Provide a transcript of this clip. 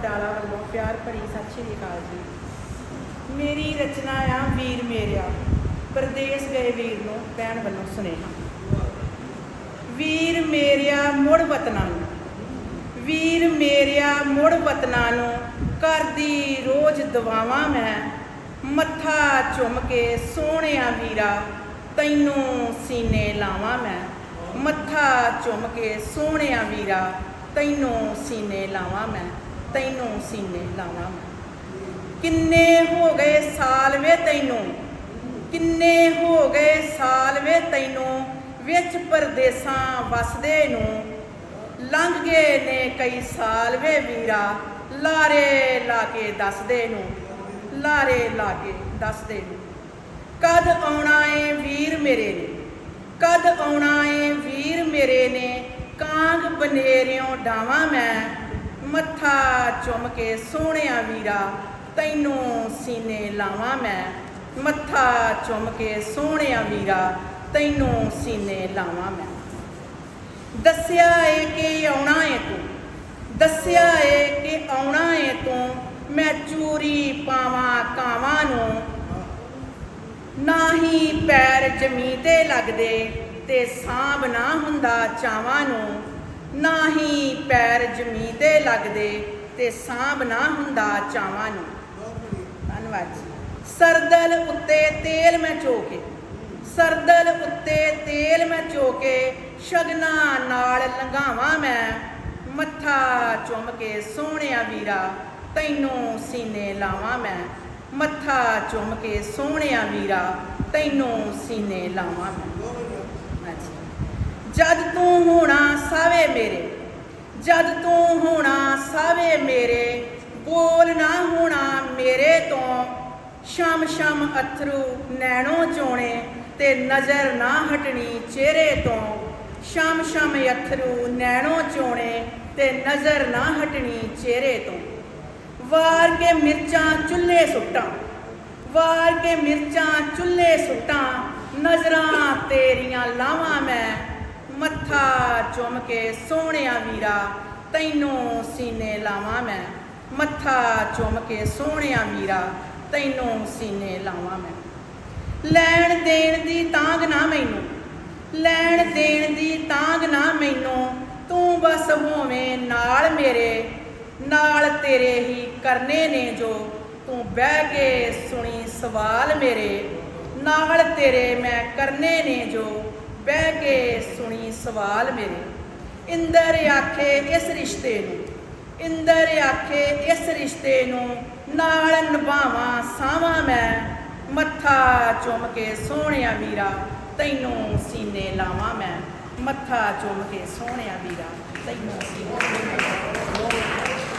ਬਡਾਲਾ ਵੱਲੋਂ ਪਿਆਰ ਭਰੀ ਸਤਿ ਸ਼੍ਰੀ ਅਕਾਲ ਜੀ। ਮੇਰੀ ਰਚਨਾ ਆ ਵੀਰ ਮੇਰਿਆ। ਪਰਦੇਸ ਗਏ ਵੀਰ ਨੂੰ ਭੈਣ ਵੱਲੋਂ ਸੁਨੇਹਾ। ਵੀਰ ਮੇਰਿਆ ਮੁੜ ਵਤਨਾਂ ਨੂੰ। ਵੀਰ ਮੇਰਿਆ ਮੁੜ ਵਤਨਾਂ ਨੂੰ। ਕਰਦੀ ਰੋਜ਼ ਦਵਾਵਾਂ ਮੈਂ। ਮੱਥਾ ਚੁੰਮ ਕੇ ਸੋਹਣਿਆ ਵੀਰਾ। ਤੈਨੂੰ ਸੀਨੇ ਲਾਵਾਂ ਮੈਂ। ਮੱਥਾ ਚੁੰਮ ਕੇ ਸੋਹਣਿਆ ਵੀਰਾ। ਤੈਨੂੰ ਸੀਨੇ ਲਾਵਾਂ ਮੈਂ। ਤੈਨੂੰ ਸੀਨੇ ਲਾਵਾਂ ਮੈਂ। ਕਿੰਨੇ ਹੋ ਗਏ ਸਾਲ ਵੇ ਤੈਨੂੰ, ਕਿੰਨੇ ਹੋ ਗਏ ਸਾਲ ਵੇ ਤੈਨੂੰ, ਵਿੱਚ ਪਰਦੇਸਾਂ ਵਸਦੇ ਨੂੰ। ਲੰਘ ਗਏ ਨੇ ਕਈ ਸਾਲ ਵੇ ਵੀਰਾ, ਲਾਰੇ ਲਾ ਕੇ ਦੱਸਦੇ ਨੂੰ, ਲਾਰੇ ਲਾ ਕੇ ਦੱਸਦੇ ਨੂੰ। ਕਦ ਆਉਣਾ ਏ ਵੀਰ ਮੇਰੇ ਨੇ, ਕਦ ਆਉਣਾ ਏ ਵੀਰ ਮੇਰੇ ਨੇ, ਕਾਂਗ ਬਨੇਰਿਓਂ ਡਾਵਾਂ ਮੈਂ ਮੱਥਾ ਚੁੰਮ ਕੇ ਸੋਹਣਿਆ ਵੀਰਾ, ਤੈਨੂੰ ਸੀਨੇ ਲਾਵਾਂ ਮੈਂ। ਮੱਥਾ ਚੁੰਮ ਕੇ ਸੋਹਣਿਆ ਵੀਰਾ, ਤੈਨੂੰ ਸੀਨੇ ਲਾਵਾਂ ਮੈਂ। ਦੱਸਿਆ ਏ ਕਿ ਆਉਣਾ ਏ ਤੂੰ, ਦੱਸਿਆ ਏ ਕਿ ਆਉਣਾ ਏ ਤੂੰ, ਮੈਂ ਚੂਰੀ ਪਾਵਾਂ ਕਾਵਾਂ ਨੂੰ। ਨਾ ਹੀ ਪੈਰ ਜਮੀ ਤੇ ਲੱਗਦੇ ਤੇ ਸਾਂਭ ਨਾ ਹੁੰਦਾ ਚਾਵਾਂ ਨੂੰ। ਨਾ ਹੀ ਪੈਰ ਜ਼ਮੀਂ ਤੇ ਲੱਗਦੇ ਤੇ ਸਾਂਭ ਨਾ ਹੁੰਦਾ ਚਾਵਾਂ ਨੂੰ। ਧੰਨਵਾਦ ਜੀ। ਸਰਦਲ ਉੱਤੇ ਤੇਲ ਮੈਂ ਚੋਕੇ। ਸਰਦਲ ਉੱਤੇ ਤੇਲ ਮੈਂ ਚੋਕੇ। ਸ਼ਗਨਾ ਨਾਲ ਲੰਘਾਵਾਂ ਮੈਂ। ਮੱਥਾ ਚੁੰਮ ਕੇ ਸੋਹਣਿਆ ਵੀਰਾ, ਤੈਨੂੰ ਸੀਨੇ ਲਾਵਾਂ ਮੈਂ। ਮੱਥਾ ਚੁੰਮ ਕੇ ਸੋਹਣਿਆ ਵੀਰਾ, ਤੈਨੂੰ ਸੀਨੇ ਲਾਵਾਂ ਮੈਂ। ਜਦ ਤੂੰ ਹੁਣ ਸਾਵੇ ਮੇਰੇ। ਜਦ ਤੂੰ ਹੋਣਾ ਸਾਵੇ ਮੇਰੇ, ਬੋਲ ਨਾ ਹੋਣਾ ਮੇਰੇ ਤੋਂ। ਸ਼ਮ ਸ਼ਮ ਅਥਰੂ ਨੈਣੋ ਚੋਣੇ ਤੇ ਨਜ਼ਰ ਨਾ ਹਟਣੀ ਚਿਹਰੇ ਤੋਂ। ਸ਼ਮ ਸ਼ਮ ਅਥਰੂ ਨੈਣੋ ਚੋਣੇ ਤੇ ਨਜ਼ਰ ਨਾ ਹਟਣੀ ਚਿਹਰੇ ਤੋਂ। ਵਾਰ ਕੇ ਮਿਰਚਾਂ ਚੁੱਲ੍ਹੇ ਸੁੱਟਾਂ, ਵਾਰ ਕੇ ਮਿਰਚਾਂ ਚੁੱਲ੍ਹੇ ਸੁੱਟਾਂ, ਨਜ਼ਰਾਂ ਤੇਰੀਆਂ ਲਾਵਾਂ ਮੈਂ। ਮੱਥਾ ਚੁੰਮ ਕੇ ਸੋਹਣਿਆ ਵੀਰਾ, ਤੈਨੂੰ ਸੀਨੇ ਲਾਵਾਂ ਮੈਂ। ਮੱਥਾ ਚੁੰਮ ਕੇ ਸੋਹਣਿਆ ਵੀਰਾ, ਤੈਨੂੰ ਸੀਨੇ ਲਾਵਾਂ ਮੈਂ। ਲੈਣ ਦੇਣ ਦੀ ਤਾਂਗ ਨਾ ਮੈਨੂੰ, ਲੈਣ ਦੇਣ ਦੀ ਤਾਂਗ ਨਾ ਮੈਨੂੰ, ਤੂੰ ਬਸ ਹੋਵੇਂ ਨਾਲ ਮੇਰੇ, ਨਾਲ ਤੇਰੇ ਹੀ ਕਰਨੇ ਨੇ ਜੋ। ਤੂੰ ਬਹਿ ਕੇ ਸੁਣੀ ਸਵਾਲ ਮੇਰੇ, ਨਾਲ ਤੇਰੇ ਮੈਂ ਕਰਨੇ ਨੇ ਜੋ। ਬਹਿ ਕੇ ਸੁਣੀ ਸਵਾਲ ਮੇਰੇ। ਇੰਦਰ ਆਖੇ ਇਸ ਰਿਸ਼ਤੇ ਨੂੰ, ਇੰਦਰ ਆਖੇ ਇਸ ਰਿਸ਼ਤੇ ਨੂੰ, ਨਾਲ ਨਿਭਾਵਾਂ ਸਾਵਾਂ ਮੈਂ। ਮੱਥਾ ਚੁੰਮ ਕੇ ਸੋਹਣਿਆ ਵੀਰਾ, ਤੈਨੂੰ ਸੀਨੇ ਲਾਵਾਂ ਮੈਂ। ਮੱਥਾ ਚੁੰਮ ਕੇ ਸੋਹਣਿਆ ਵੀਰਾ, ਤੈਨੂੰ ਸੀਨੇ ਲਾਵਾਂ